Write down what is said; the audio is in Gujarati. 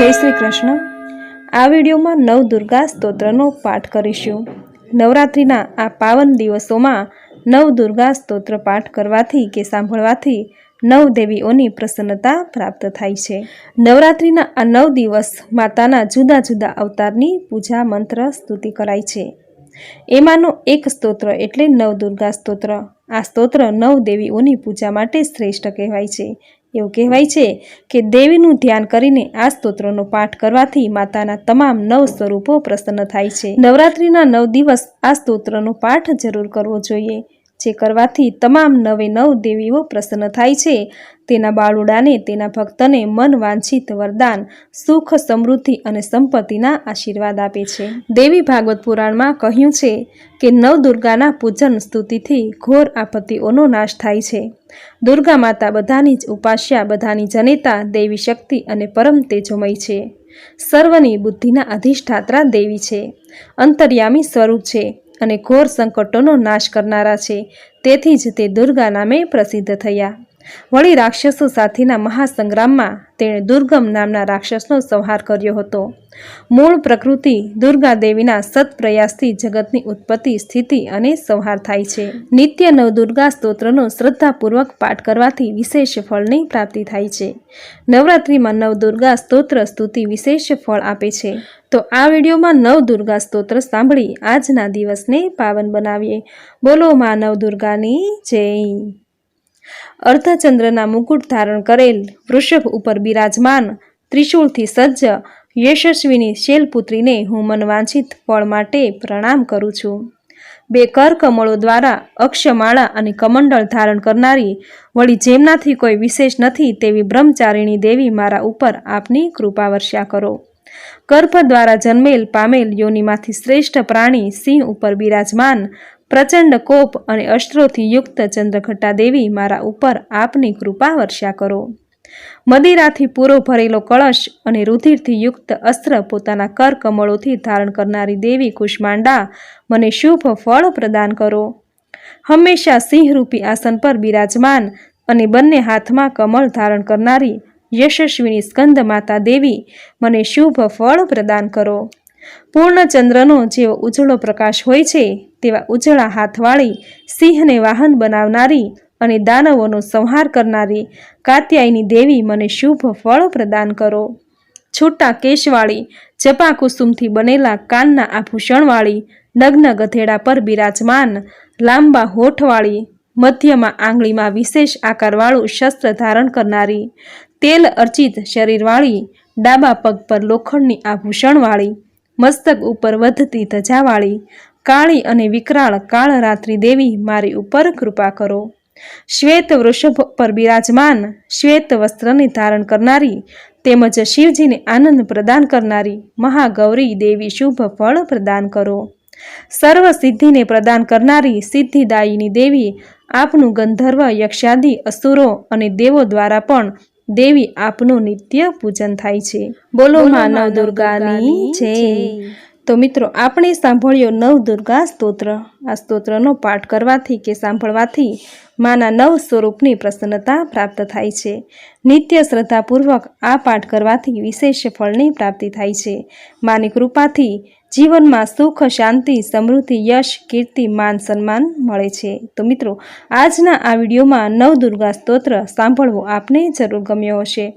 જય શ્રી કૃષ્ણ. આ વિડીયોમાં નવ દુર્ગા સ્તોત્રનો પાઠ કરીશું. નવરાત્રિના આ પાવન દિવસોમાં નવ દુર્ગા સ્તોત્ર પાઠ કરવાથી કે સાંભળવાથી નવ દેવીઓની પ્રસન્નતા પ્રાપ્ત થાય છે. નવરાત્રિના આ નવ દિવસ માતાના જુદા જુદા અવતારની પૂજા મંત્ર સ્તુતિ કરાય છે. એમાંનો એક સ્તોત્ર એટલે નવ દુર્ગા સ્તોત્ર. આ સ્તોત્ર નવ દેવીઓની પૂજા માટે શ્રેષ્ઠ કહેવાય છે. એવું કહેવાય છે કે દેવીનું ધ્યાન કરીને આ સ્તોત્રનો પાઠ કરવાથી માતાના તમામ નવ સ્વરૂપો પ્રસન્ન થાય છે. નવરાત્રિના નવ દિવસ આ સ્તોત્રનો પાઠ જરૂર કરવો જોઈએ. જે કરવાથી તમામ નવે નવ દેવીઓ પ્રસન્ન થાય છે. તેના બાળુડાને તેના ભક્તને મન વાંછિત વરદાન, સુખ, સમૃદ્ધિ અને સંપત્તિના આશીર્વાદ આપે છે. દેવી ભાગવત પુરાણમાં કહ્યું છે કે નવ દુર્ગાના પૂજન સ્તુતિથી ઘોર આપત્તિઓનો નાશ થાય છે. દુર્ગા માતા બધાની જ ઉપાસ્યા, બધાની જનેતા, દેવી શક્તિ અને પરમ તેજોમય છે. સર્વની બુદ્ધિના અધિષ્ઠાત્રા દેવી છે. અંતર્યામી સ્વરૂપ છે. અને ઘોર સંકટોનો નાશ કરનારા છે. તેથી જ તે દુર્ગા નામે પ્રસિદ્ધ થયા. વળી રાક્ષસો સાથેના મહાસંગ્રામમાં તેણે દુર્ગમ નામના રાક્ષસનો સંહાર કર્યો હતો. મૂળ પ્રકૃતિ દુર્ગા દેવીના સત્પ્રયાસથી જગતની ઉત્પત્તિ, સ્થિતિ અને સંહાર થાય છે. નિત્ય નવદુર્ગા સ્તોત્રનો શ્રદ્ધાપૂર્વક પાઠ કરવાથી વિશેષ ફળની પ્રાપ્તિ થાય છે. નવરાત્રિમાં નવ દુર્ગા સ્તોત્ર સ્તુતિ વિશેષ ફળ આપે છે. તો આ વિડીયોમાં નવ દુર્ગા સ્તોત્ર સાંભળી આજના દિવસને પાવન બનાવીએ. બોલો મા નવ દુર્ગાની જય. અર્ધચંદ્રના મુકુટ ધારણ કરેલ વૃષભ ઉપર બિરાજમાન, ત્રિશૂળથી સજ્જ, યશસ્વીની શૈલપુત્રીને હું મનવાંછિત ફળ માટે પ્રણામ કરું છું. બે કર દ્વારા અક્ષમાળા અને કમંડળ ધારણ કરનારી વળી જેમનાથી કોઈ વિશેષ નથી તેવી બ્રહ્મચારિણી દેવી મારા ઉપર આપની કૃપા વર્ષા કરો. ગર્ભ દ્વારા જન્મેલ પામેલ યોનિમાંથી શ્રેષ્ઠ પ્રાણી સિંહ ઉપર બિરાજમાન પ્રચંડ કોપ અને અસ્ત્રોથી યુક્ત ચંદ્રઘટ્ટા દેવી મારા ઉપર આપની કૃપા વર્ષા કરો. મદિરાથી પૂરો ભરેલો કળશ અને રુધિરથી યુક્ત અસ્ત્ર પોતાના કર કમળોથી ધારણ કરનારી દેવી કુષ્માંડા, મને શુભ ફળ પ્રદાન કરો. હંમેશા સિંહરૂપી આસન પર બિરાજમાન અને બંને હાથમાં કમળ ધારણ કરનારી યશસ્વીની સ્કંદ માતા દેવી, મને શુભ ફળ પ્રદાન કરો. પૂર્ણચંદ્રનો જેવો ઉજળો પ્રકાશ હોય છે તેવા ઉજળા હાથવાળી, સિંહને વાહન બનાવનારી અને દાનવોનો સંહાર કરનારી કાત્યાયની દેવી મને શુભ ફળ પ્રદાન કરો. છૂટા કેશવાળી જપા કુસુમથી બનેલા કાનના આભૂષણવાળી, નગ્ન ગધેડા પર બિરાજમાન, લાંબા હોઠવાળી, મધ્યમાં આંગળીમાં વિશેષ આકારવાળું શસ્ત્ર ધારણ કરનારી, તેલ અર્ચિત શરીરવાળી, ડાબા પગ પર લોખંડની આભૂષણવાળી મસ્તક ઉપર વધતી ધજાવાળી, કાળી અને વિકરાળ કાળ રાત્રિ દેવી મારી ઉપર કૃપા કરો. શ્વેત વૃષભ પર બિરાજમાન, શ્વેત વસ્ત્રને ધારણ કરનારી, તેમજ શિવજીને આનંદ પ્રદાન કરનારી મહાગૌરી દેવી શુભ ફળ પ્રદાન કરો. સર્વ સિદ્ધિને પ્રદાન કરનારી સિદ્ધિદાયીની દેવી આપનું ગંધર્વ, યક્ષાદી, અસુરો અને દેવો દ્વારા પણ દેવી આપનું નિત્ય પૂજન થાય છે. બોલો માનવ દુર્ગાની જય. તો મિત્રો, આપણે સાંભળ્યો નવ દુર્ગા સ્તોત્ર. આ સ્તોત્રનો પાઠ કરવાથી કે સાંભળવાથી માના નવ સ્વરૂપની પ્રસન્નતા પ્રાપ્ત થાય છે. નિત્ય શ્રદ્ધાપૂર્વક આ પાઠ કરવાથી વિશેષ ફળની પ્રાપ્તિ થાય છે. માની કૃપાથી જીવનમાં સુખ, શાંતિ, સમૃદ્ધિ, યશ, કીર્તિ, માન, સન્માન મળે છે. તો મિત્રો, આજના આ વિડીયોમાં નવ દુર્ગા સ્તોત્ર સાંભળવું આપને જરૂર ગમ્યો હશે.